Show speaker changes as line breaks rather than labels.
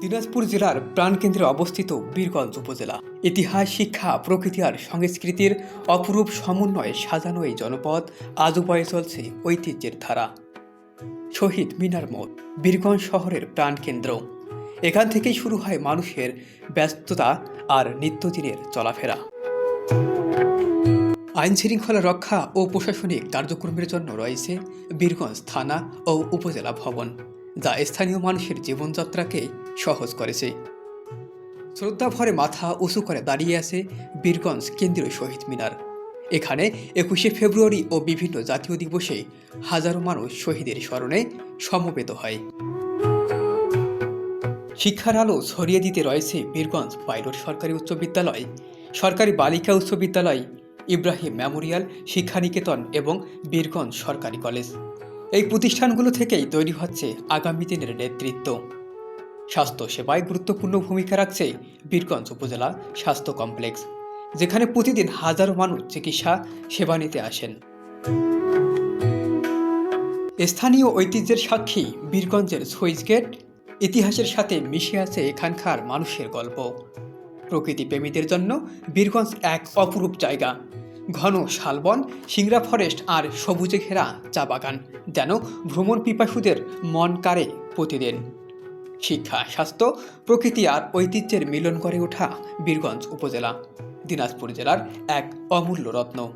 দিনাজপুর জেলার প্রাণকেন্দ্রে অবস্থিত বীরগঞ্জ উপজেলা। ইতিহাস, শিক্ষা, প্রকৃতি আর সংস্কৃতির অপরূপ সমন্বয়ে সাজানো এই জনপদ আজও বয়ে চলছে ঐতিহ্যের ধারা। শহীদ মিনার মোড়, বীরগঞ্জ শহরের প্রাণকেন্দ্র। এখান থেকেই শুরু হয় মানুষের ব্যস্ততা আর নিত্যদিনের চলাফেরা। আইন শৃঙ্খলা রক্ষা ও প্রশাসনিক কার্যক্রমের জন্য রয়েছে বীরগঞ্জ থানা ও উপজেলা ভবন, যা স্থানীয় মানুষের জীবনযাত্রাকে সহজ করেছে শ্রদ্ধা ভরে মাথা উঁচু করে দাঁড়িয়ে আছে বীরগঞ্জ কেন্দ্রীয় শহীদ মিনার। এখানে একুশে ফেব্রুয়ারি ও বিভিন্ন জাতীয় দিবসে হাজারো মানুষ শহীদের স্মরণে সমবেত হয়। শিক্ষার আলো ছড়িয়ে দিতে রয়েছে বীরগঞ্জ পাইলট সরকারি উচ্চ বিদ্যালয়, সরকারি বালিকা উচ্চ বিদ্যালয়, ইব্রাহিম মেমোরিয়াল, শিক্ষানিকেতন এবং বীরগঞ্জ সরকারি কলেজ। এই প্রতিষ্ঠানগুলো থেকেই তৈরি হচ্ছে আগামী দিনের নেতৃত্ব। স্বাস্থ্য সেবায় গুরুত্বপূর্ণ ভূমিকা রাখছে বীরগঞ্জ উপজেলা স্বাস্থ্য কমপ্লেক্স, যেখানে প্রতিদিন হাজারো মানুষ চিকিৎসা সেবা নিতে আসেন। স্থানীয় ঐতিহ্যের সাক্ষী বীরগঞ্জের সুইচ গেট, ইতিহাসের সাথে মিশে আছে এখানকার মানুষের গল্প। প্রকৃতি প্রেমীদের জন্য বীরগঞ্জ এক অপরূপ জায়গা। ঘন শালবন, সিংড়া ফরেস্ট আর সবুজে ঘেরা চা বাগান, যেন ভ্রমণ পিপাসুদের মন কাড়ে প্রতিদিন। শিক্ষা, স্বাস্থ্য, প্রকৃতি আর ঐতিহ্যের মিলন করে ওঠা বীরগঞ্জ উপজেলা, দিনাজপুর জেলার এক অমূল্য রত্ন।